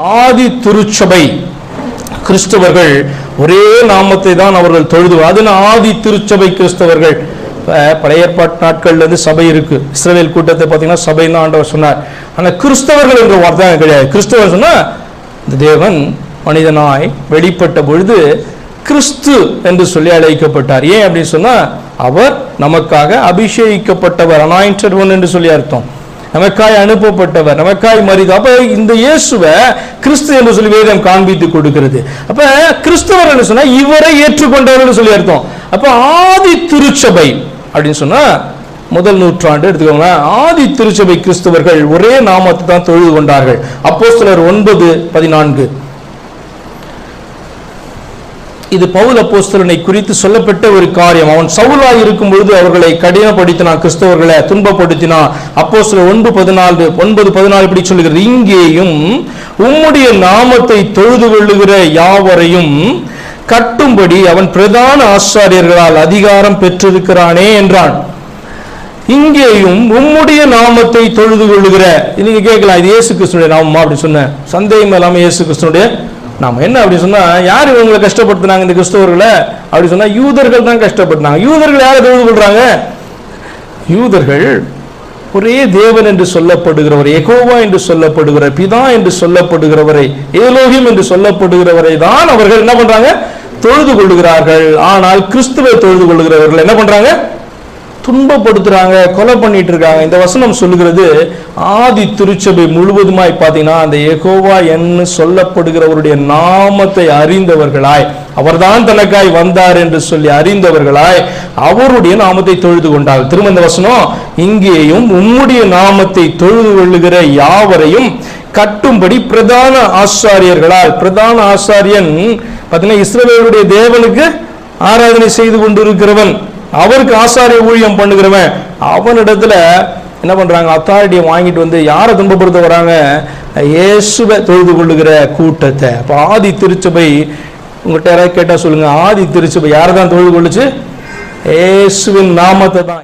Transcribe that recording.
ஆதி திருச்சபை. கிறிஸ்தவர்கள் ஒரே நாமத்தை தான் அவர்கள் தொழுது அதன் ஆதி திருச்சபை கிறிஸ்தவர்கள்? பழைய ஏற்பாட்டு நாட்கள்ல இருந்து சபை இருக்கு. இஸ்ரேல் கூட்டத்தை பார்த்தீங்கன்னா சபை தான் ஆண்டவர் சொன்னார். ஆனா கிறிஸ்தவர்கள் என்ற வார்த்தை கிடையாது. கிறிஸ்தவர் சொன்னா இந்த தேவன் மனிதனாய் வெளிப்பட்ட பொழுது கிறிஸ்து என்று சொல்லி அழைக்கப்பட்டார். ஏன் அப்படின்னு சொன்னா அவர் நமக்காக அபிஷேகிக்கப்பட்டவர் அனாயிண்டட் ஒன் என்று சொல்லி அர்த்தம். நமக்காய் அனுப்பப்பட்டவர் நமக்காய் மரிது அப்ப இந்த இயேசுவை கிறிஸ்து என்று சொல்லி வேதம் காண்பித்து கொடுக்கிறது. அப்ப கிறிஸ்தவர் என்று சொன்னா இவரை ஏற்றுக்கொண்டவர் சொல்லி அர்த்தம். அப்ப ஆதி திருச்சபை அப்படின்னு சொன்னா முதல் நூற்றாண்டு எடுத்துக்கோங்க ஆதி திருச்சபை கிறிஸ்தவர்கள் ஒரே நாமத்தை தான் தொழுது கொண்டார்கள். அப்போ சிலர் ஒன்பது பதினான்கு. இது பவுல் அப்போஸ்தலனை குறித்து சொல்லப்பட்ட ஒரு காரியம். அவன் சவுலாய் இருக்கும் பொழுது அவர்களை கடினப்படுத்தினான் கிறிஸ்தவர்களை துன்பப்படுத்தினான். அப்போஸ்தலர் ஒன்று பதினாலு ஒன்பது பதினாலு இப்படி சொல்லுகிறது இங்கேயும் உம்முடைய நாமத்தை தொழுது கொள்ளுகிற யாவரையும் கட்டும்படி அவன் பிரதான ஆச்சாரியர்களால் அதிகாரம் பெற்றிருக்கிறானே என்றான். இங்கேயும் உம்முடைய நாமத்தை தொழுது கொள்ளுகிற நீங்க கேட்கலாம். இது இயேசு கிருஷ்ணனுடைய நாமமா அப்படி சொன்னேன். சந்தேகம் இல்லாம இயேசு கிருஷ்ணனுடைய நாம என்ன அப்படி சொன்னா யார் இவங்களை கஷ்டப்படுத்தினாங்க இந்த கிறிஸ்தவர்களை? அப்படி சொன்னா யூதர்கள் தான் கஷ்டப்படுத்தினாங்க யூதர்கள் யாரை தொழுது கொள்றாங்க? யூதர்கள் ஒரே தேவன் என்று சொல்லப்படுகிறவர் எகோவா என்று சொல்லப்படுகிற பிதா என்று சொல்லப்படுகிறவரை ஏலோகியம் என்று சொல்லப்படுகிறவரை தான் அவர்கள் என்ன பண்றாங்க? தொழுது கொள்ளுகிறார்கள். ஆனால் கிறிஸ்துவை தொழுது கொள்ளுகிறவர்கள் என்ன பண்றாங்க? துன்பப்படுத்துறாங்க கொலை பண்ணிட்டு இருக்காங்க இந்த வசனம் சொல்லுகிறது ஆதி திருச்சபை முழுவதுமாய் பார்த்தீங்கன்னா அந்த எகோவா என்று சொல்லப்படுகிறவருடைய நாமத்தை அறிந்தவர்களாய் அவர்தான் தனக்காய் வந்தார் என்று சொல்லி அறிந்தவர்களாய் அவருடைய நாமத்தை தொழுது கொண்டார் திரும்ப இந்த வசனம் இங்கேயும் உம்முடைய நாமத்தை தொழுது கொள்ளுகிற யாவரையும் கட்டும்படி பிரதான ஆசாரியர்களால் பிரதான ஆசாரியன் பார்த்தீங்கன்னா இஸ்ரவேலுடைய தேவனுக்கு ஆராதனை செய்து கொண்டிருக்கிறவன். அவருக்கு ஆசாரிய ஊழியம் பண்ணுகிறவன் அவனிடத்துல என்ன பண்றாங்க? அத்தாரிட்டியை வாங்கிட்டு வந்து யாரை துன்பப்படுத்த வராங்க? இயேசுவை தொழுது கொள்ளுகிற கூட்டத்தை. அப்போ ஆதி திருச்சபை உங்கள்கிட்ட யாராவது கேட்டால் சொல்லுங்க. ஆதி திருச்சபை யாரை தான் தொழுது கொள்ளுச்சு? இயேசுவின் நாமத்தை தான்